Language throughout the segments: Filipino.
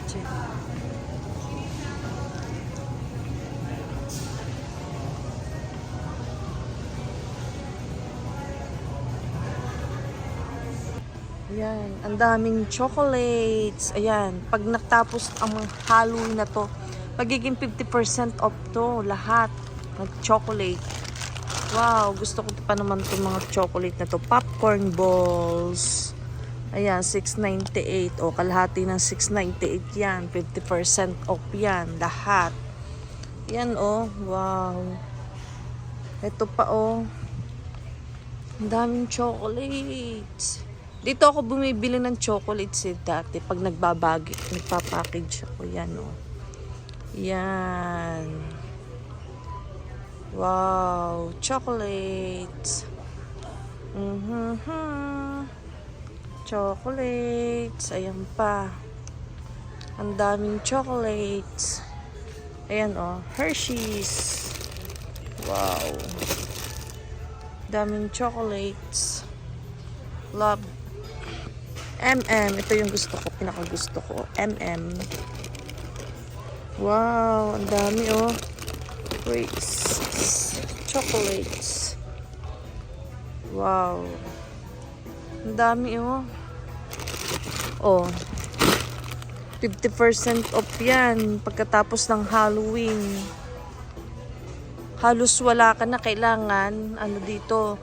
leche. Ayan, ang daming chocolates. Ayan, pag natapos ang Halloween na to, magiging 50% off to lahat ng chocolate. Wow, gusto ko pa naman itong mga chocolate na to. Popcorn balls. Ayan, 6.98. O, kalahati ng 6.98 yan. 50% off yan. Lahat. Yan, oh. Wow. Ito pa, oh. Ang daming chocolates. Dito ako bumibili ng chocolates eh dati. Pag nagbabagi, nagpapackage ako. Yan, oh. Yan. Wow. Chocolates. Mm-hmm. Chocolates. Ayan pa. Ang daming chocolates. Ayan, oh. Hershey's. Wow. Daming chocolates. Love. MM. Ito yung gusto ko. Pinakagusto ko. MM. Wow. Ang dami, oh. Grapes. Chocolates. Wow. Ang dami, oh. Oh. 50% off yan pagkatapos ng Halloween. Halos wala ka na kailangan, ano dito,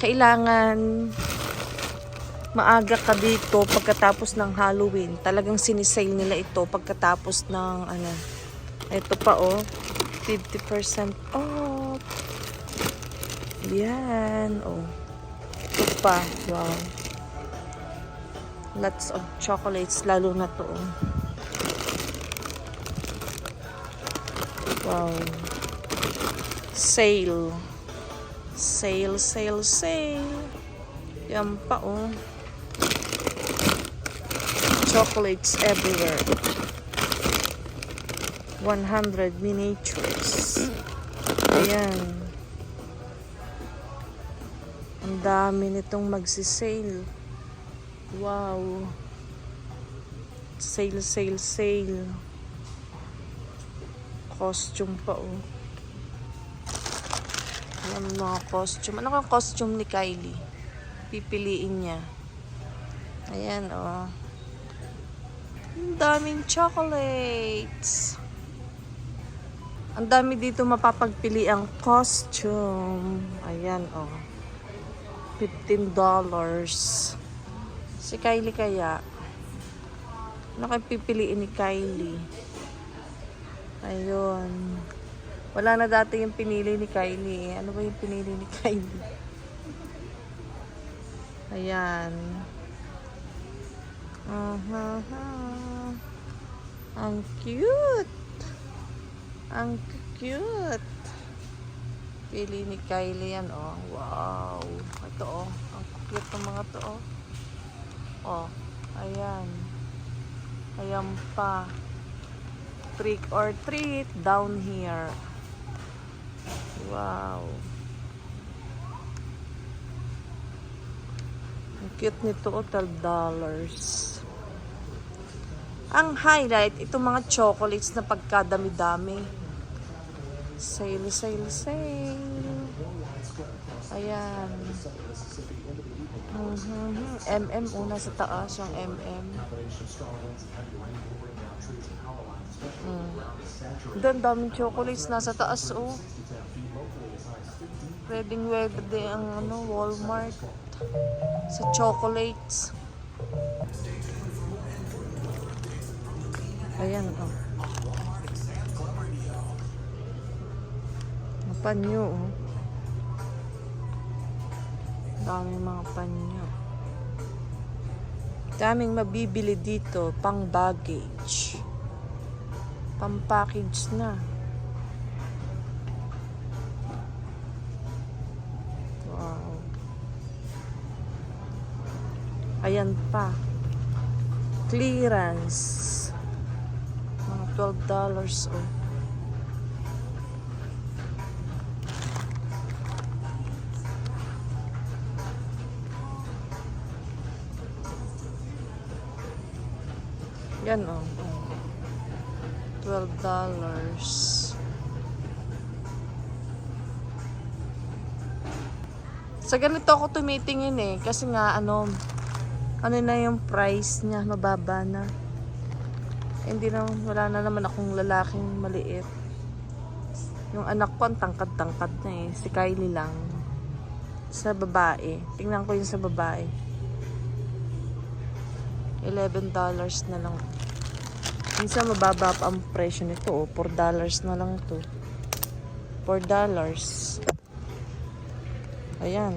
kailangan maaga ka dito pagkatapos ng Halloween. Talagang sinisale nila ito pagkatapos ng ano. Ito pa oh, 50% off. Yan, oh. Ito pa, wow. Lots of chocolates, lalo na to. Wow. Sale. Sale, sale, sale. Yan pa, oh. Chocolates everywhere. 100 miniatures. Ayan. Ang dami nitong magsisale. Wow. Sale, sale, sale. Costume pa, oh. Ayan, mga costume. Ano kang costume ni Kylie? Pipiliin niya. Ayan, oh. Ang daming chocolates. Ang dami dito mapapagpili ang costume. Ayan, oh. $15. Si Kylie kaya. Ano kaya pipiliin ni Kylie? Ayun. Wala na dati yung pinili ni Kylie. Ano ba yung pinili ni Kylie? Ayan. Aha. Ang cute. Ang cute. Pili ni Kylie yan, oh. Wow. Ito, oh. Ang cute ng mga to, oh. Oh. Ayan. Ayan pa. Trick or treat down here. Wow. Ang cute nito, oh. $12. Ang highlight, itong mga chocolates na pagkadami-dami. Sale, sale, sale. Ayan. Mhm. MM una sa taas, yung MM. Mm. Doon, daming chocolates nasa taas, oh. Pwedeng pwede ang ano, Walmart. Sa chocolates. Ayan, oh. Ang panyo, oh. Daming mga panyo. Daming mabibili dito, pang baggage. Pang package na. Wow. Ayan pa. Clearance. Mga $12 oh. Yan oh. oh. 12 dollars. Sa ganito ako tumitingin eh. Kasi nga, ano, ano na yung price niya, mababa na. Hindi na, wala na naman akong lalaking maliit. Yung anak ko, ang tangkad-tangkad na eh. Si Kylie lang. Sa babae. Tingnan ko yung sa babae. $11 na lang. Minsan mababa pa ang presyo nito. Oh. $4 na lang to. $4. Ayan.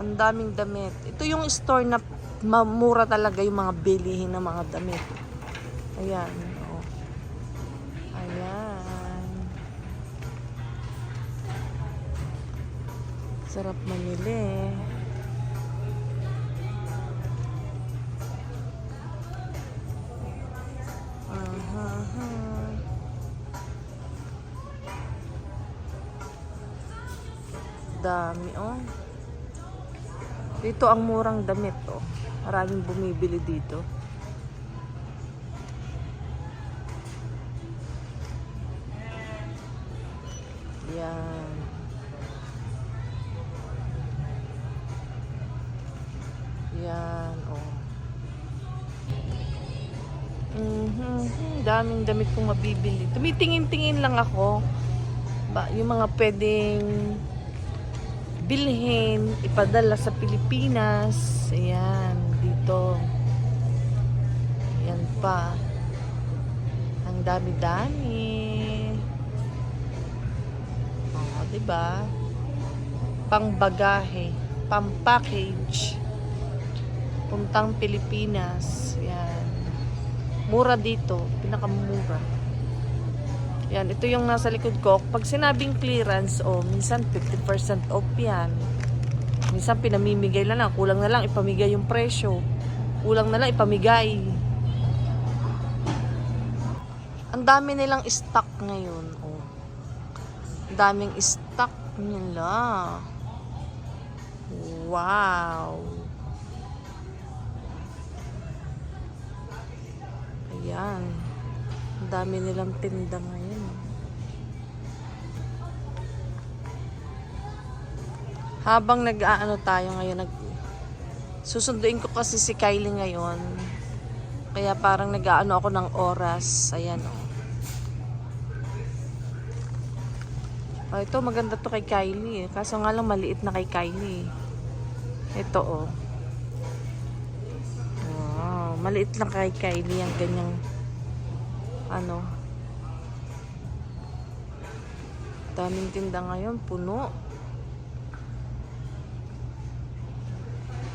Ang daming damit. Ito yung store na mamura talaga yung mga bilihin ng mga damit. Ayan. Oh. Ayan. Sarap mamili. Aha. Dami, oh. Dito ang murang damit, oh. Maraming bumibili dito. Yan, daming damit kong mabibili. Tumitingin-tingin lang ako. Ba, yung mga pwedeng bilhin, ipadala sa Pilipinas. Ayan, dito. Ayan pa. Ang dami-dami. Oo, di ba? Pangbagahe, pang-package. Puntang Pilipinas. Ayan. Mura dito, pinakamura. Yan, ito yung nasa likod ko. Pag sinabing clearance, oh, minsan 50% off yan. Minsan pinamimigay na lang. Kulang na lang ipamigay yung presyo. Kulang na lang ipamigay. Ang dami nilang stock ngayon. Oh. Ang daming stock nila. Wow. Ayan. Dami nilang tinda ngayon. Habang nag-aano tayo ngayon, nag susunduin ko kasi si Kylie ngayon. Kaya parang nag-aano ako ng oras. Ayan oh. Oh, ito maganda to kay Kylie. eh. Kaso nga lang maliit na kay Kylie. Ito oh. Maliit lang kay Kylie ang ganyang ano. Daming tinda ngayon, puno.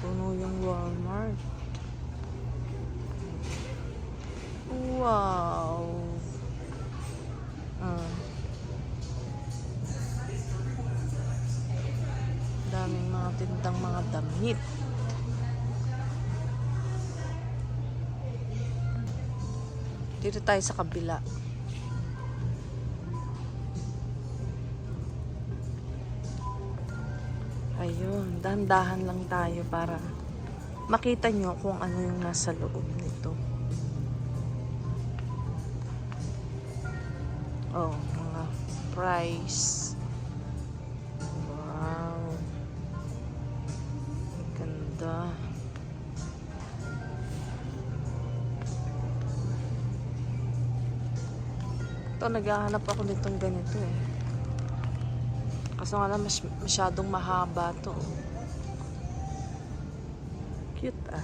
Puno yung Walmart. Wow. Ah. Daming mga tindang mga damit. Dito tayo sa kabila. Ayun, dahan-dahan lang tayo para makita nyo kung ano yung nasa loob nito. Oh, mga price. Ito, naghahanap ako nitong ganito eh. Kaso nga lang, mas, masyadong mahaba to. Cute ah.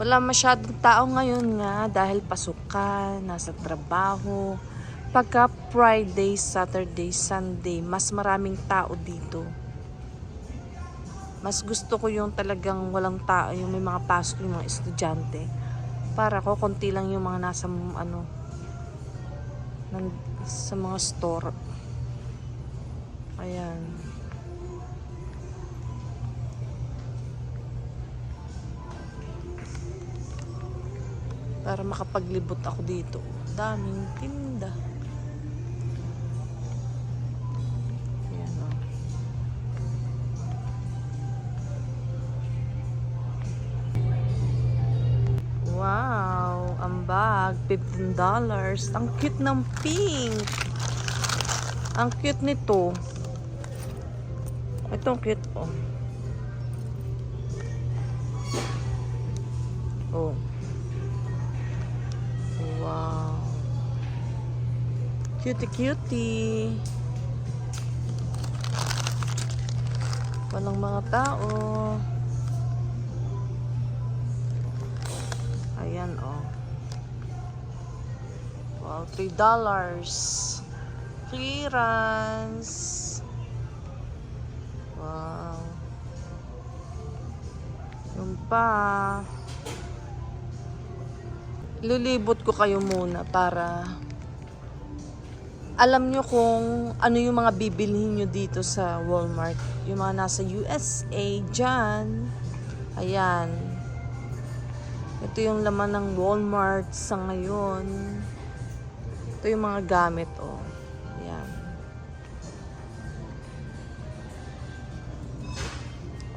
Wala masyadong tao ngayon nga dahil pasukan, nasa trabaho. Pagka Friday, Saturday, Sunday, mas maraming tao dito. Mas gusto ko yung talagang walang tao, yung may mga pasok yung mga estudyante. Para ko, konti lang yung mga nasa, ano, nan, sa mga store. Ayan. Para makapaglibot ako dito. Daming tinda. $15. Ang cute ng pink. Ang cute nito. Ito ang cute, oh. Oh. Wow. Cutie cutie. Walang mga tao. Ayan, oh. Wow, $3. Clearance. Wow. Yung pa. Lulibot ko kayo muna para alam nyo kung ano yung mga bibilhin nyo dito sa Walmart. Yung mga nasa USA, dyan. Ayan. Ito yung laman ng Walmart sa ngayon. Ito yung mga gamit, oh. Ayan.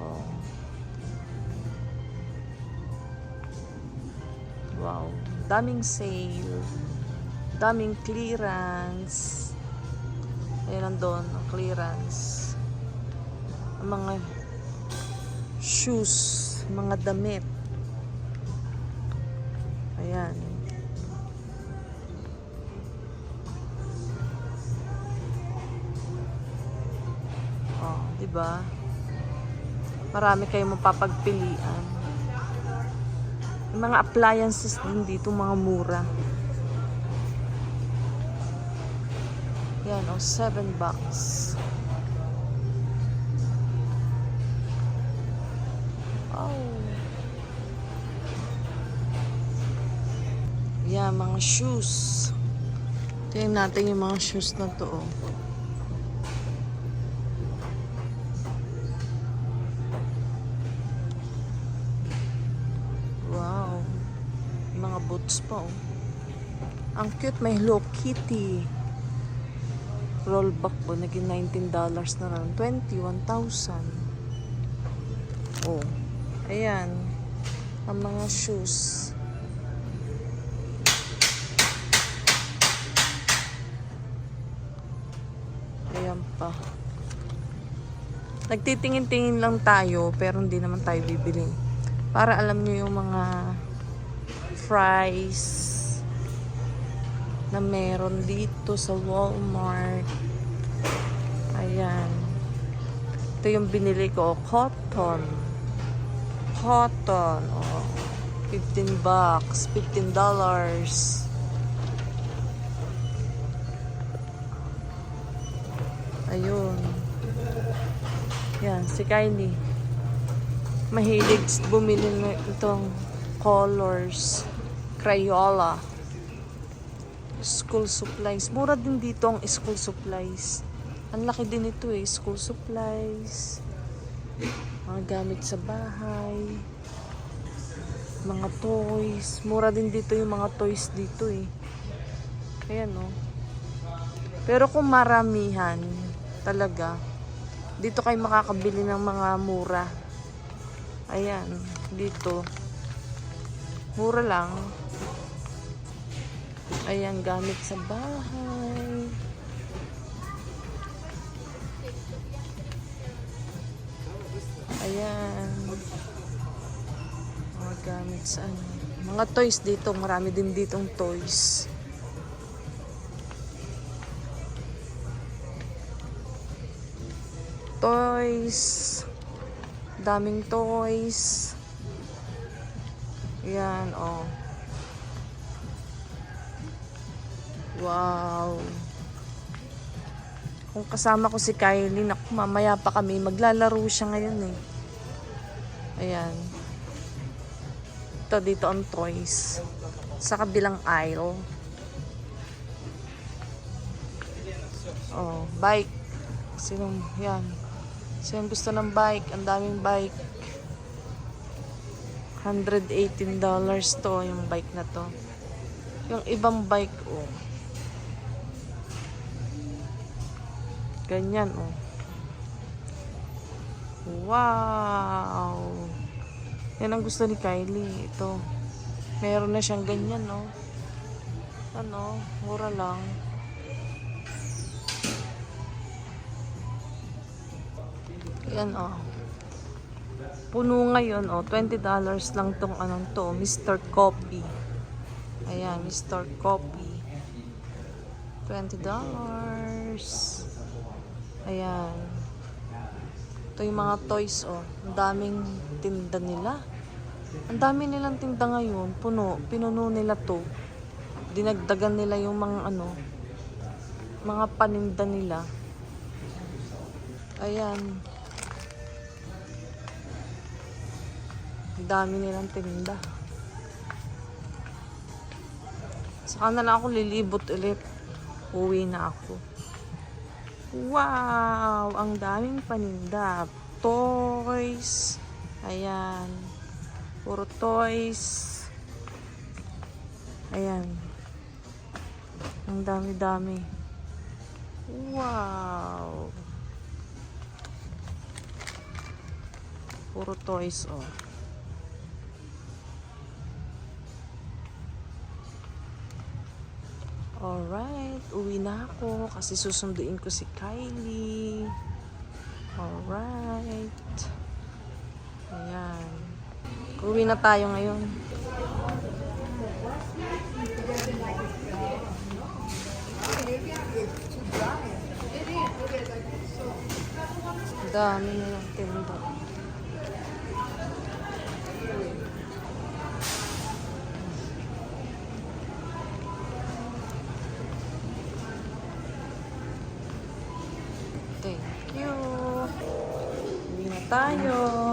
Oh. Wow. Daming sale. Daming clearance. Ayan doon, ang clearance. Ang mga shoes, mga damit. Ayan. Ba? Marami kayong mapapagpilian. Yung mga appliances din dito, mga mura. Yan, oh, 7 bucks. Oh. Yan, mga shoes. Tingnan natin yung mga shoes na to, oh. Pa, oh. Ang cute, may Hello Kitty. Rollback po, naging $19 na lang. 21,000. Oh. Ayan. Ang mga shoes. Ayan pa. Nagtitingin-tingin lang tayo, pero hindi naman tayo bibili. Para alam nyo yung mga fries na meron dito sa Walmart. Ayan. Ito yung binili ko. Cotton. Cotton. Oh. 15 bucks. 15 dollars. Ayun. Yan, si Kylie. Mahilig bumili ng itong colors. Crayola school supplies. Mura din dito ang school supplies. Ang laki din ito eh, school supplies. Mga gamit sa bahay. Mga toys. Mura din dito yung mga toys dito eh. Kaya no. Pero kung maramihan, talaga, dito kayo makakabili ng mga mura. Ayan, dito. Mura lang. Ayan, gamit sa bahay. Ayan. Mga gamit sa ano. Mga toys dito. Marami din ditong toys. Toys. Daming toys. Ayan, oh. Wow. Kung kasama ko si Kylie, naku, mamaya pa kami. Maglalaro siya ngayon eh. Ayan. Ito dito ang toys. Sa kabilang aisle. Oh, bike. Sinong, yan. Sinong gusto ng bike? Ang daming bike. $118 to yung bike na to. Yung ibang bike, oh. Ganyan, oh. Wow! Yan ang gusto ni Kylie. Ito. Meron na siyang ganyan, no? Ano, mura lang. Yan, oh. Puno ngayon, oh. $20 lang tong anong to. Mr. Coffee. Ayan, Mr. Coffee. $20. Ayan. Ito yung mga toys, oh. Ang daming tinda nila. Ang dami nilang tinda ngayon. Puno. Pinuno nila to. Dinagdagan nila yung mga ano, mga paninda nila. Ayan. Ang dami nilang tinda. Saka na lang ako lilibot ulit. Uwi na ako. Wow! Ang daming paninda. Toys. Ayan. Puro toys. Ayan. Ang dami-dami. Wow! Puro toys, oh. Alright, uwi na ako kasi susunduin ko si Kylie. Alright. Ayan. Uwi na tayo ngayon. Dami nilang tinda. Thank tayo. Alright.